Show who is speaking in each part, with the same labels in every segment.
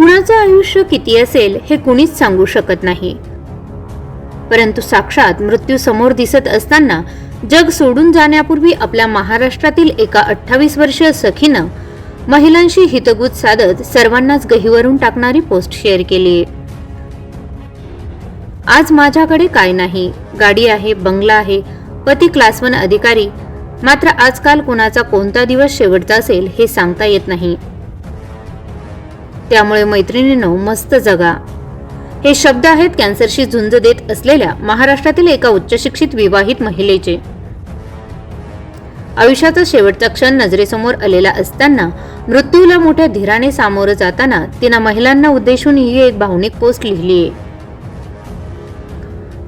Speaker 1: कुणाचं आयुष्य किती असेल हे कुणीच सांगू शकत नाही. परंतु साक्षात मृत्यू समोर दिसत असताना जग सोडून जाण्यापूर्वी आपल्या महाराष्ट्रातील एका अठ्ठावीस वर्षीय सखीनं महिलांशी हितगुज साधत सर्वांनाच गहिवरून टाकणारी पोस्ट शेअर केली. आज माझ्याकडे काय नाही. गाडी आहे बंगला आहे पती क्लास वन अधिकारी. मात्र आजकाल कुणाचा कोणता दिवस शेवटचा असेल हे सांगता येत नाही. त्यामुळे मैत्रिणींनो मस्त जगा. हे शब्द आहेत कॅन्सरशी झुंज देत असलेल्या महाराष्ट्रातील एका उच्चशिक्षित विवाहित महिलेचे. आयुष्याचा शेवटचा क्षण नजरेसमोर आलेला असताना मृत्यूला मोठ्या धीराने सामोरं जाताना तिनं महिलांना उद्देशून ही एक भावनिक पोस्ट लिहिली आहे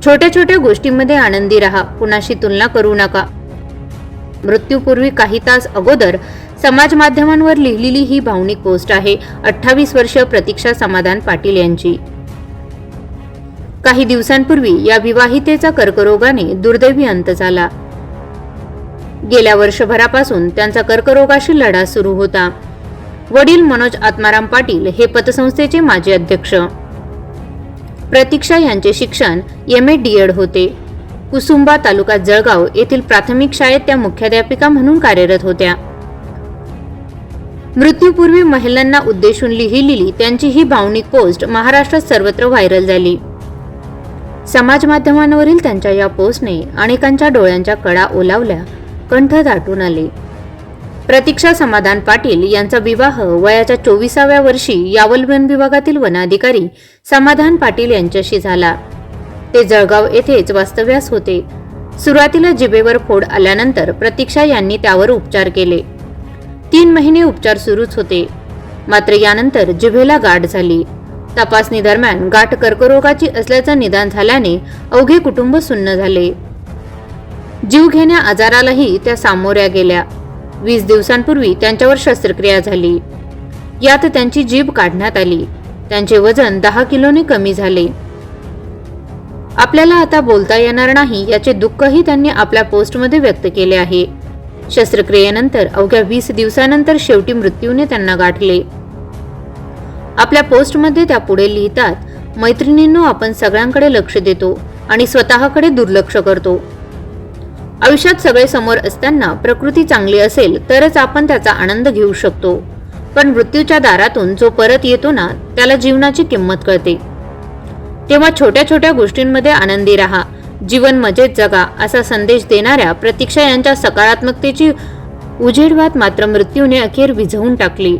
Speaker 1: छोट्या छोट्या गोष्टींमध्ये आनंदी राहा कुणाशी तुलना करू नका. मृत्यूपूर्वी काही तास अगोदर समाज माध्यमांवर लिहिलेली ही भावनिक पोस्ट आहे. अठ्ठावीस वर्ष प्रतीक्षा समाधान पाटील यांची. काही दिवसांपूर्वी या विवाहितेचा कर्करोगाने दुर्दैवी अंत झाला. गेल्या वर्षभरापासून त्यांचा कर्करोगाशी लढा सुरू होता. वडील मनोज आत्माराम पाटील हे पतसंस्थेचे माजी अध्यक्ष. प्रतीक्षा यांचे शिक्षण एम ए डी एड होते. कुसुंबा तालुका जळगाव येथील प्राथमिक शाळेत त्या मुख्याध्यापिका म्हणून कार्यरत होत्या. मृत्यूपूर्वी महिलांना उद्देशून लिहिलेली त्यांची ही भावनिक पोस्ट महाराष्ट्रात सर्वत्र व्हायरल झाली. समाज माध्यमांवरील त्यांच्या या पोस्टने अनेकांच्या डोळ्यांच्या कडा ओलावल्या कंठ दाटून आले. प्रतीक्षा समाधान पाटील यांचा विवाह वयाच्या चोवीसाव्या वर्षी यावल वन विभागातील वनाधिकारी समाधान पाटील यांच्याशी झाला. ते जळगाव येथेच वास्तव्यास होते. सुरुवातीला जिभेवर फोड आल्यानंतर प्रतीक्षा यांनी त्यावर उपचार केले. तीन महिने उपचार सुरूच होते. मात्र यानंतर जिभेला गाठ झाली. तपासणी दरम्यान गाठ कर्करोगाची असल्याचं निदान झाल्याने अवघे कुटुंब सुन्न झाले. जीवघेण्या आजारालाही त्या सामोऱ्या गेल्या. वीस दिवसांपूर्वी त्यांच्यावर शस्त्रक्रिया झाली. यात त्यांची जीभ काढण्यात आली. त्यांचे वजन दहा किलोने कमी झाले. आपल्याला आता बोलता येणार नाही याचे दुःखही त्यांनी आपल्या पोस्टमध्ये व्यक्त केले आहे. शस्त्रक्रियेनंतर अवघ्या वीस दिवसानंतर शेवटी मृत्यूने त्यांना गाठले. आपल्या पोस्टमध्ये त्या पुढे लिहितात मैत्रिणींनो आपण सगळ्यांकडे लक्ष देतो आणि स्वतःकडे दुर्लक्ष करतो. आयुष्यात सगळे समोर असताना प्रकृती चांगली असेल तरच आपण त्याचा आनंद घेऊ शकतो. पण मृत्यूच्या दारातून जो परत येतो ना त्याला जीवनाची किंमत कळते. तेव्हा छोट्या छोट्या गोष्टींमध्ये आनंदी राहा. जीवन मजेत जगा असा संदेश देणाऱ्या प्रतीक्षा यांच्या सकारात्मकतेची उजेडवात मात्र मृत्यूने अखेर विझवून टाकली.